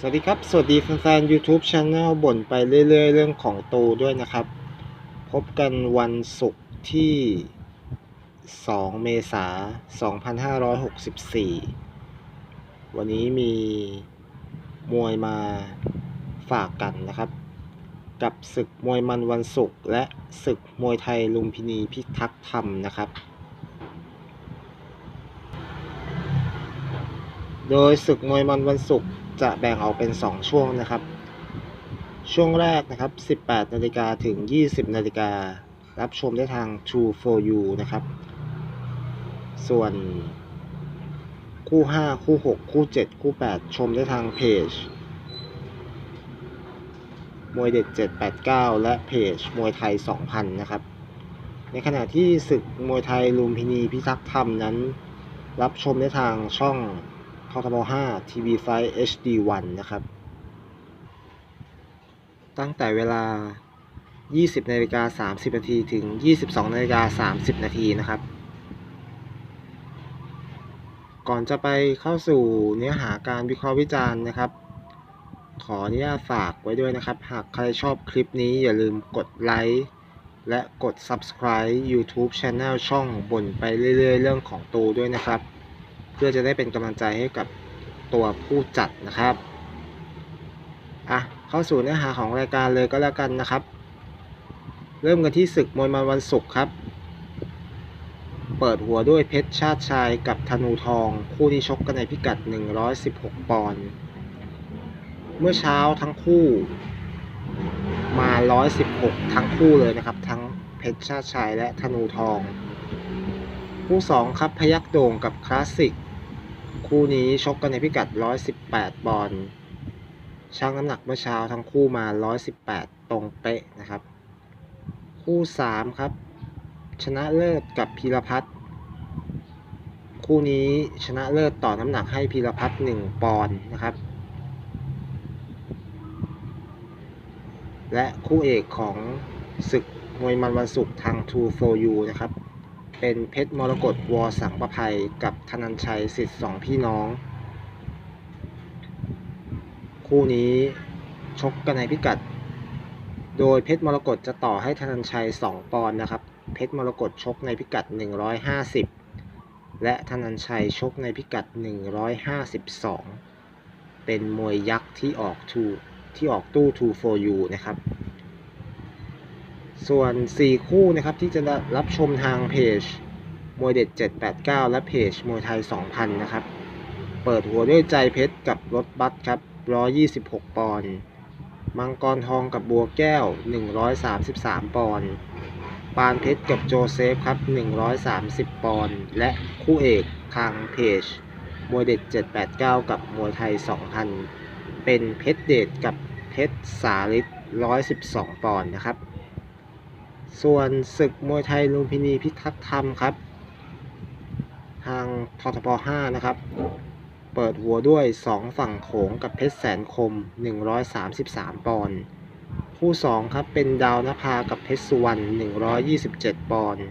สวัสดีครับ สวัสดีแฟนๆ YouTube Channel บ่นไปเรื่อย ๆ เรื่องของตูด้วยนะครับ พบกันวันศุกร์ที่ 2 เมษายน2564 วันนี้มีมวยมาฝากกันนะครับ กับศึกมวยมันวันศุกร์และศึกมวยไทยลุมพินีพิทักษ์ธรรมนะครับโดยศึกมวยมันวันศุกร์ จะแบ่งออกเป็น 2 ช่วงนะครับ ช่วงแรกนะครับ 18นาฬิกาถึง 20นาฬิการับชมได้ทาง True for You นะครับ ส่วนคู่ 5 คู่ 6 คู่ 7 คู่ 8 ชมได้ทางเพจ มวยเด็ด 789 และเพจ มวยไทย 2000 นะครับ ในขณะที่ศึกมวยไทยลุมพินีพิทักษ์ธรรมนั้น รับชมได้ทางช่อง ททบ5 TV 5 HD 1 นะครับ ตั้งแต่เวลา 20นาฬิกา30นาทีถึง 22นาฬิกา30นาทีนะครับ ก่อนจะไปเข้าสู่เนื้อหาการวิเคราะห์วิจารณ์นะครับ ขออนุญาตฝากไว้ด้วยนะครับ หากใครชอบคลิปนี้อย่าลืมกดไลค์และกด Subscribe YouTube Channel ช่องบ่นไปเรื่อยๆ เรื่องของตูด้วยนะครับ เพื่อจะได้เป็นกำลังใจให้กับตัวผู้จัดนะครับอะเข้าสู่เนื้อหาของรายการเลยก็แล้วกันนะครับ เริ่มกันที่ศึกมวยมันวันศุกร์ครับ เปิดหัวด้วยเพชรชาติชายกับธนูทอง คู่นี้ชกกันในพิกัด 116 ปอนด์เมื่อเช้าทั้งคู่มา 116 ทั้งคู่เลยนะครับ ทั้งเพชรชาติชายและธนูทอง คู่สองครับพยักโด่งกับคลาสสิก คู่นี้ชกกันในพิกัด 118 ปอนด์ชั่งน้ำหนักเมื่อเช้าทั้งคู่มา 118 ตรงเป๊ะนะครับ คู่สามครับ ชนะเลิศกับพีรพัฒน์คู่นี้ชนะเลิศต่อน้ำหนักให้พีรพัฒน์1ปอนด์นะครับ และคู่เอกของศึกมวยมันวันศุกร์ทาง True for You นะครับ เป็นเพชรมรกตวอสังประภัยกับธนัญชัยสิทธิ์สองพี่น้อง คู่นี้ชกกันในพิกัด โดยเพชรมรกตจะต่อให้ธนัญชัย 2 ปอนด์นะครับ เพชรมรกตชกในพิกัด 150 และธนัญชัยชกในพิกัด 152 เป็นมวยยักษ์ที่ออกทูที่ออกตู้2 for you นะครับ ส่วน 4 คู่นะครับที่จะรับชมทางเพจมวยเด็ด 789 และเพจมวยไทย 2000 นะครับ เปิดหัวด้วยใจเพชรกับรถบัสครับ 126 ปอนด์มังกรทองกับบัวแก้ว 133 ปอนด์ปานเพชรกับโจเซฟครับ 130 ปอนด์และคู่เอกทางเพจมวยเด็ด 789 กับมวยไทย 2000 เป็นเพชรเดชกับเพชรสาลิศ112 ปอนด์นะครับ ส่วนศึกมวยไทยลุมพินีพิทักษ์ธรรมครับ ทางททป5นะครับ เปิดหัวด้วย 2 ฝั่งโขงกับเพชรแสนคม 133 ปอนด์คู่ 2 ครับ เป็นดาวนภากับเพชรสุวรรณ127 ปอนด์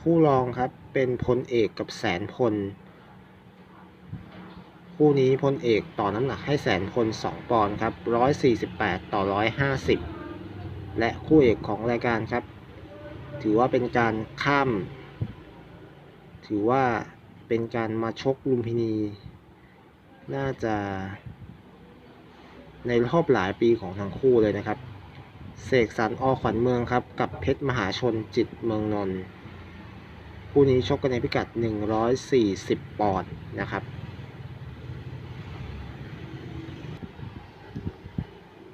คู่รองครับเป็นพลเอกกับแสนพล คู่นี้พลเอกต่อน้ำหนักให้แสนพล 2 ปอนด์ครับ 148 ต่อ 150 และคู่เอกของรายการครับ ถือว่าเป็นการข้าม ถือว่าเป็นการมาชกลุมพินี น่าจะในรอบหลายปีของทั้งคู่เลยนะครับ เสกสรรอขวัญเมืองครับ กับเพชรมหาชนจิตเมืองนนท์คู่นี้ชกกันในพิกัด 140 ปอนด์นะครับ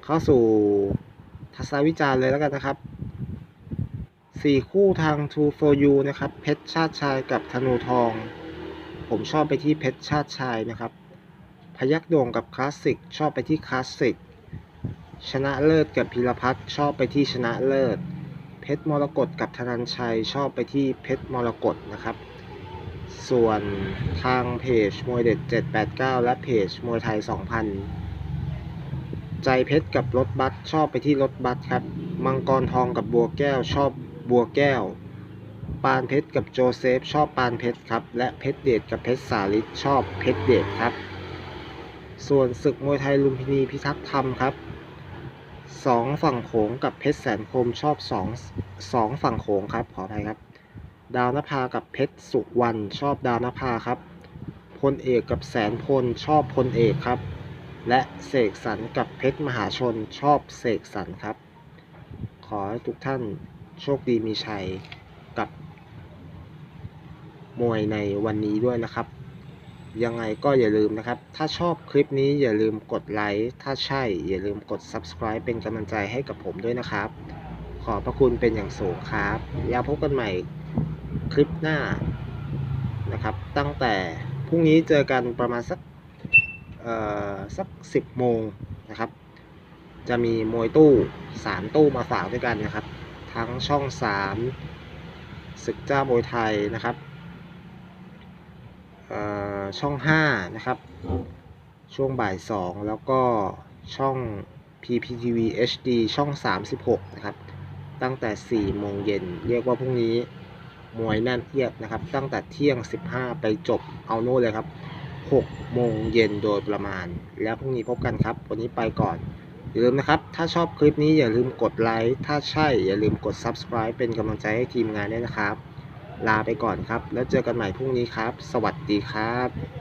เข้าสู่ ทัศนวิจารณ์เลยแล้วกันนะครับสี่คู่ทาง True for You นะครับ เพชรชาติชายกับธนูทอง ผมชอบไปที่เพชรชาติชายนะครับ พยักโด่งกับคลาสสิก ชอบไปที่คลาสสิก ชนะเลิศกับพิรพัฒน์ชอบไปที่ชนะเลิศ เพชรมรกตกับธนัญชัย ชอบไปที่เพชรมรกตนะครับ ส่วนทางเพจมวยเด็ด 789 และเพจมวยไทย 2000 ใจเพชรกับรถบัสชอบไปที่รถบัสครับ มังกรทองกับบัวแก้วชอบบัวแก้ว ปานเพชรกับโจเซฟชอบปานเพชรครับ และเพชรเดชกับเพชรสาลิศชอบเพชรเดชครับ ส่วนศึกมวยไทยลุมพินีพิทักษ์ธรรมครับสองฝั่งโขงกับเพชรแสนคมชอบสองสองฝั่งโขงครับขออภัยครับ ดาวนภากับเพชรสุวรรณชอบดาวนภาครับพลเอกกับแสนพลชอบพลเอกครับ และเสกสรรกับเพชรมหาชนชอบเสกสรรครับ ขอให้ทุกท่านโชคดีมีชัยกับมวยในวันนี้ด้วยนะครับ ยังไงก็อย่าลืมนะครับ ถ้าชอบคลิปนี้อย่าลืมกดไลค์ ถ้าใช่อย่าลืมกด subscribe เป็นกำลังใจให้กับผมด้วยนะครับ ขอบพระคุณเป็นอย่างสูงครับ แล้วพบกันใหม่คลิปหน้านะครับ ตั้งแต่พรุ่งนี้เจอกันประมาณสัก สัก10โมงนะครับ จะมีมวยตู้3ตู้มาฝากด้วยกันนะครับ ทั้งช่อง3ศึกเจ้ามวยไทยนะครับเอ่อช่อง5นะครับ ช่วงบ่าย2แล้วก็ช่อง PPTV HD ช่อง 36 นะครับ ตั้งแต่ 4 โมงเย็น เรียกว่าพรุ่งนี้มวยแน่นเอียดนะครับ ตั้งแต่เที่ยง 15 ไปจบเอาโน่เลยครับ 6 โมงเย็นโดยประมาณ แล้วพรุ่งนี้พบกันครับ วันนี้ไปก่อน อย่าลืมนะครับ ถ้าชอบคลิปนี้อย่าลืมกดไลค์ ถ้าใช่อย่าลืมกด Subscribe เป็นกำลังใจให้ทีมงานด้วยนะครับ ลาไปก่อนครับ แล้วเจอกันใหม่พรุ่งนี้ครับ สวัสดีครับ